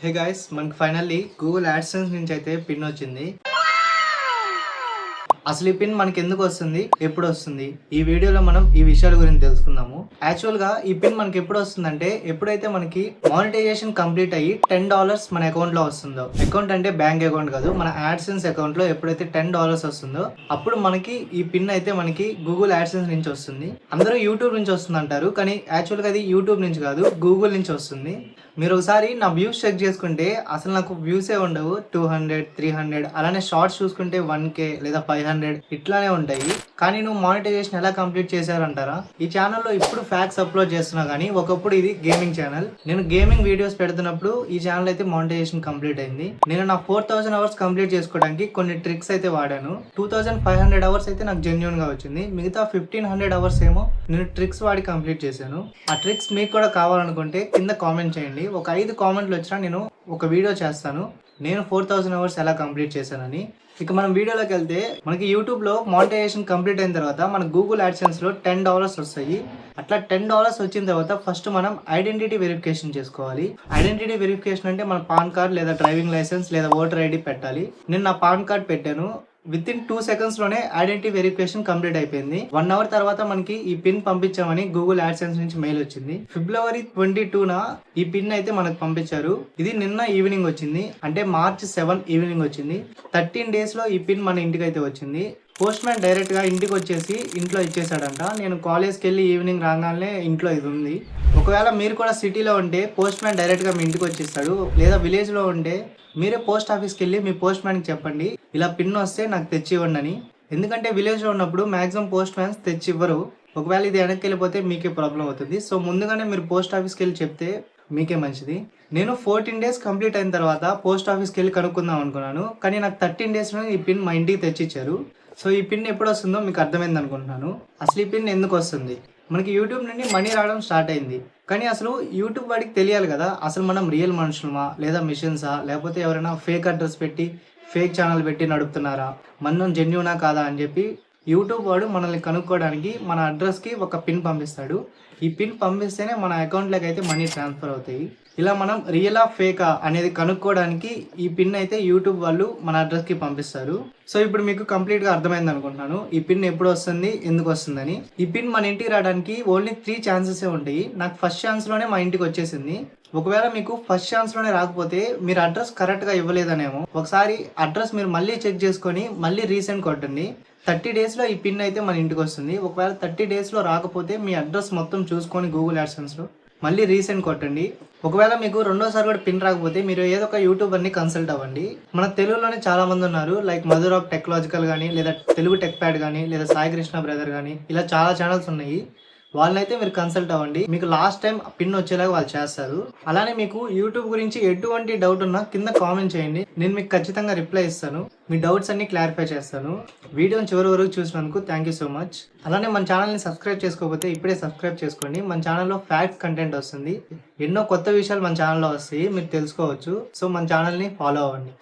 హే guys మనకి finally Google AdSense నుంచి అయితే పిన్ వచ్చింది. అసలు ఈ పిన్ మనకి ఎందుకు వస్తుంది ఎప్పుడు వస్తుంది ఈ వీడియోలో మనం ఈ విషయాల గురించి తెలుసుకుందాము. యాక్చువల్గా ఈ పిన్ మనకి ఎప్పుడు వస్తుందంటే ఎప్పుడైతే మనకి మానిటైజేషన్ కంప్లీట్ అయ్యి టెన్ డాలర్స్ మన అకౌంట్లో వస్తుందో అకౌంట్ అంటే బ్యాంక్ అకౌంట్ కాదు మన యాడ్సెన్స్ అకౌంట్లో ఎప్పుడైతే టెన్ డాలర్స్ వస్తుందో అప్పుడు మనకి ఈ పిన్ అయితే మనకి గూగుల్ యాడ్సెన్స్ నుంచి వస్తుంది. అందరూ యూట్యూబ్ నుంచి వస్తుంది అంటారు కానీ యాక్చువల్గా అది యూట్యూబ్ నుంచి కాదు గూగుల్ నుంచి వస్తుంది. మీరు ఒకసారి నా వ్యూస్ చెక్ చేసుకుంటే అసలు నాకు వ్యూసే ఉండవు. టూ హండ్రెడ్ త్రీ హండ్రెడ్ అలానే షార్ట్స్ చూసుకుంటే వన్ కే లేదా ఫైవ్ హండ్రెడ్ హండ్రెడ్ ఇట్లానే ఉంటాయి. కానీ నువ్వు మానిటైజేషన్ ఎలా కంప్లీట్ చేశారంటారా? ఈ ఛానల్లో ఇప్పుడు ఫ్యాక్స్ అప్లోడ్ చేస్తున్నా కానీ ఒకప్పుడు ఇది గేమింగ్ ఛానల్ నేను గేమింగ్ వీడియోస్ పెడుతున్నప్పుడు ఈ ఛానల్ అయితే మానిటైజేషన్ కంప్లీట్ అయింది. నేను నా ఫోర్ థౌసండ్ అవర్స్ కంప్లీట్ చేసుకోవడానికి కొన్ని ట్రిక్స్ అయితే వాడాను. Two thousand five hundred hours అయితే నాకు జెన్యున్గా వచ్చింది. మిగతా ఫిఫ్టీన్ హండ్రెడ్ అవర్స్ ఏమో నేను ట్రిక్స్ వాడి కంప్లీట్ చేశాను. ఆ ట్రిక్స్ మీకు కూడా కావాలనుకుంటే కింద కామెంట్ చేయండి. ఒక ఐదు కామెంట్లు వచ్చినా నేను ఒక వీడియో చేస్తాను. నేను ఫోర్ థౌసండ్ అవర్స్ ఎలా కంప్లీట్ చేశానని. ఇక మనం వీడియోలోకి వెళ్తే మనకి యూట్యూబ్లో మానిటైజేషన్ కంప్లీట్ అయిన తర్వాత మన గూగుల్ యాడ్సెన్స్లో టెన్ డాలర్స్ వస్తాయి. అట్లా టెన్ డాలర్స్ వచ్చిన తర్వాత ఫస్ట్ మనం ఐడెంటిటీ వెరిఫికేషన్ చేసుకోవాలి. ఐడెంటిటీ వెరిఫికేషన్ అంటే మన పాన్ కార్డ్ లేదా డ్రైవింగ్ లైసెన్స్ లేదా ఓటర్ ఐడి పెట్టాలి. నేను నా పాన్ కార్డ్ పెట్టాను. విత్ ఇన్ టూ సెకండ్స్లోనే ఐడెంటిటీ వెరిఫికేషన్ కంప్లీట్ అయిపోయింది. వన్ అవర్ తర్వాత మనకి ఈ పిన్ పంపించామని గూగుల్ యాడ్సెన్స్ నుంచి మెయిల్ వచ్చింది. ఫిబ్రవరి ట్వంటీ టూన ఈ పిన్ అయితే మనకు పంపించారు. ఇది నిన్న ఈవినింగ్ వచ్చింది. అంటే మార్చ్ సెవెన్ ఈవినింగ్ వచ్చింది. థర్టీన్ డేస్లో ఈ పిన్ మన ఇంటికి అయితే వచ్చింది. పోస్ట్ మ్యాన్ డైరెక్ట్గా ఇంటికి వచ్చేసి ఇంట్లో ఇచ్చేసాడంట నేను కాలేజ్కి వెళ్ళి ఈవినింగ్ రాగానే ఇంట్లో ఇది ఉంది. ఒకవేళ మీరు కూడా సిటీలో ఉంటే పోస్ట్ మ్యాన్ డైరెక్ట్గా మీ ఇంటికి వచ్చేస్తాడు. లేదా విలేజ్లో ఉంటే మీరే పోస్ట్ ఆఫీస్కి వెళ్ళి మీ పోస్ట్ మ్యాన్కి చెప్పండి. ఇలా పిన్ వస్తే నాకు తెచ్చి ఇవ్వండి అని. ఎందుకంటే విలేజ్లో ఉన్నప్పుడు మ్యాక్సిమం పోస్ట్ మ్యాన్స్ తెచ్చి ఇవ్వరు. ఒకవేళ ఇది వెనక్కి వెళ్ళిపోతే మీకే ప్రాబ్లం అవుతుంది. సో ముందుగానే మీరు పోస్ట్ ఆఫీస్కి వెళ్ళి చెప్తే మీకే మంచిది. నేను ఫోర్టీన్ డేస్ కంప్లీట్ అయిన తర్వాత పోస్ట్ ఆఫీస్కి వెళ్ళి కనుక్కుందాం అనుకున్నాను. కానీ నాకు థర్టీన్ డేస్లో ఈ పిన్ మా ఇంటికి తెచ్చిచ్చారు. సో ఈ పిన్ ఎప్పుడు వస్తుందో మీకు అర్థమైంది అనుకుంటున్నాను. అసలు ఈ పిన్ ఎందుకు వస్తుంది? మనకి యూట్యూబ్ నుండి మనీ రావడం స్టార్ట్ అయింది. కానీ అసలు యూట్యూబ్ వాడికి తెలియాలి కదా అసలు మనం రియల్ మనుషులమా లేదా మిషన్సా లేకపోతే ఎవరైనా ఫేక్ అడ్రస్ పెట్టి ఫేక్ ఛానల్ పెట్టి నడుపుతున్నారా మనం జెన్యునా కాదా అని చెప్పి యూట్యూబ్ వాడు మనల్ని కనుక్కోవడానికి మన అడ్రస్కి ఒక పిన్ పంపిస్తాడు. ఈ పిన్ పంపిస్తేనే మన అకౌంట్లోకి అయితే మనీ ట్రాన్స్ఫర్ అవుతాయి. ఇలా మనం రియలా ఫేకా అనేది కనుక్కోవడానికి ఈ పిన్ అయితే యూట్యూబ్ వాళ్ళు మన అడ్రస్కి పంపిస్తారు. సో ఇప్పుడు మీకు కంప్లీట్గా అర్థమైంది అనుకుంటున్నాను. ఈ పిన్ ఎప్పుడు వస్తుంది ఎందుకు వస్తుందని. ఈ పిన్ మన ఇంటికి రావడానికి ఓన్లీ త్రీ ఛాన్సెస్ ఉంటాయి. నాకు ఫస్ట్ ఛాన్స్లోనే మా ఇంటికి వచ్చేసింది. ఒకవేళ మీకు ఫస్ట్ ఛాన్స్లోనే రాకపోతే మీరు అడ్రస్ కరెక్ట్గా ఇవ్వలేదనేమో. ఒకసారి అడ్రస్ మీరు మళ్ళీ చెక్ చేసుకొని మళ్ళీ రీసెంట్ కొట్టండి. థర్టీ డేస్లో ఈ పిన్ అయితే మన ఇంటికి వస్తుంది. ఒకవేళ థర్టీ డేస్లో రాకపోతే మీ అడ్రస్ మొత్తం చూసుకొని గూగుల్ యాడ్సెన్స్లో మళ్ళీ రీసెంట్ కొట్టండి. ఒకవేళ మీకు రెండోసారి కూడా పిన్ రాకపోతే మీరు ఏదో ఒక యూట్యూబర్ని కన్సల్ట్ అవ్వండి. మన తెలుగులోనే చాలా మంది ఉన్నారు. లైక్ మధుర్ ఆఫ్ టెక్నాలజికల్ కానీ లేదా తెలుగు టెక్ ప్యాడ్ కానీ లేదా సాయి కృష్ణ బ్రదర్ కానీ ఇలా చాలా ఛానల్స్ ఉన్నాయి. వాళ్ళనైతే మీరు కన్సల్ట్ అవ్వండి. మీకు లాస్ట్ టైం పిన్ వచ్చేలాగా వాళ్ళు చేస్తారు. అలానే మీకు యూట్యూబ్ గురించి ఎటువంటి డౌట్ ఉన్నా కింద కామెంట్ చేయండి. నేను మీకు ఖచ్చితంగా రిప్లై ఇస్తాను. మీ డౌట్స్ అన్ని క్లారిఫై చేస్తాను. వీడియోని చివరి వరకు చూసినందుకు థ్యాంక్ యూ సో మచ్ అలానే మన ఛానల్ని సబ్స్క్రైబ్ చేసుకోకపోతే ఇప్పుడే సబ్స్క్రైబ్ చేసుకోండి. మన ఛానల్లో ఫ్యాక్ట్ కంటెంట్ వస్తుంది. ఎన్నో కొత్త విషయాలు మన ఛానల్లో వస్తాయి. మీరు తెలుసుకోవచ్చు. సో మన ఛానల్ని ఫాలో అవ్వండి.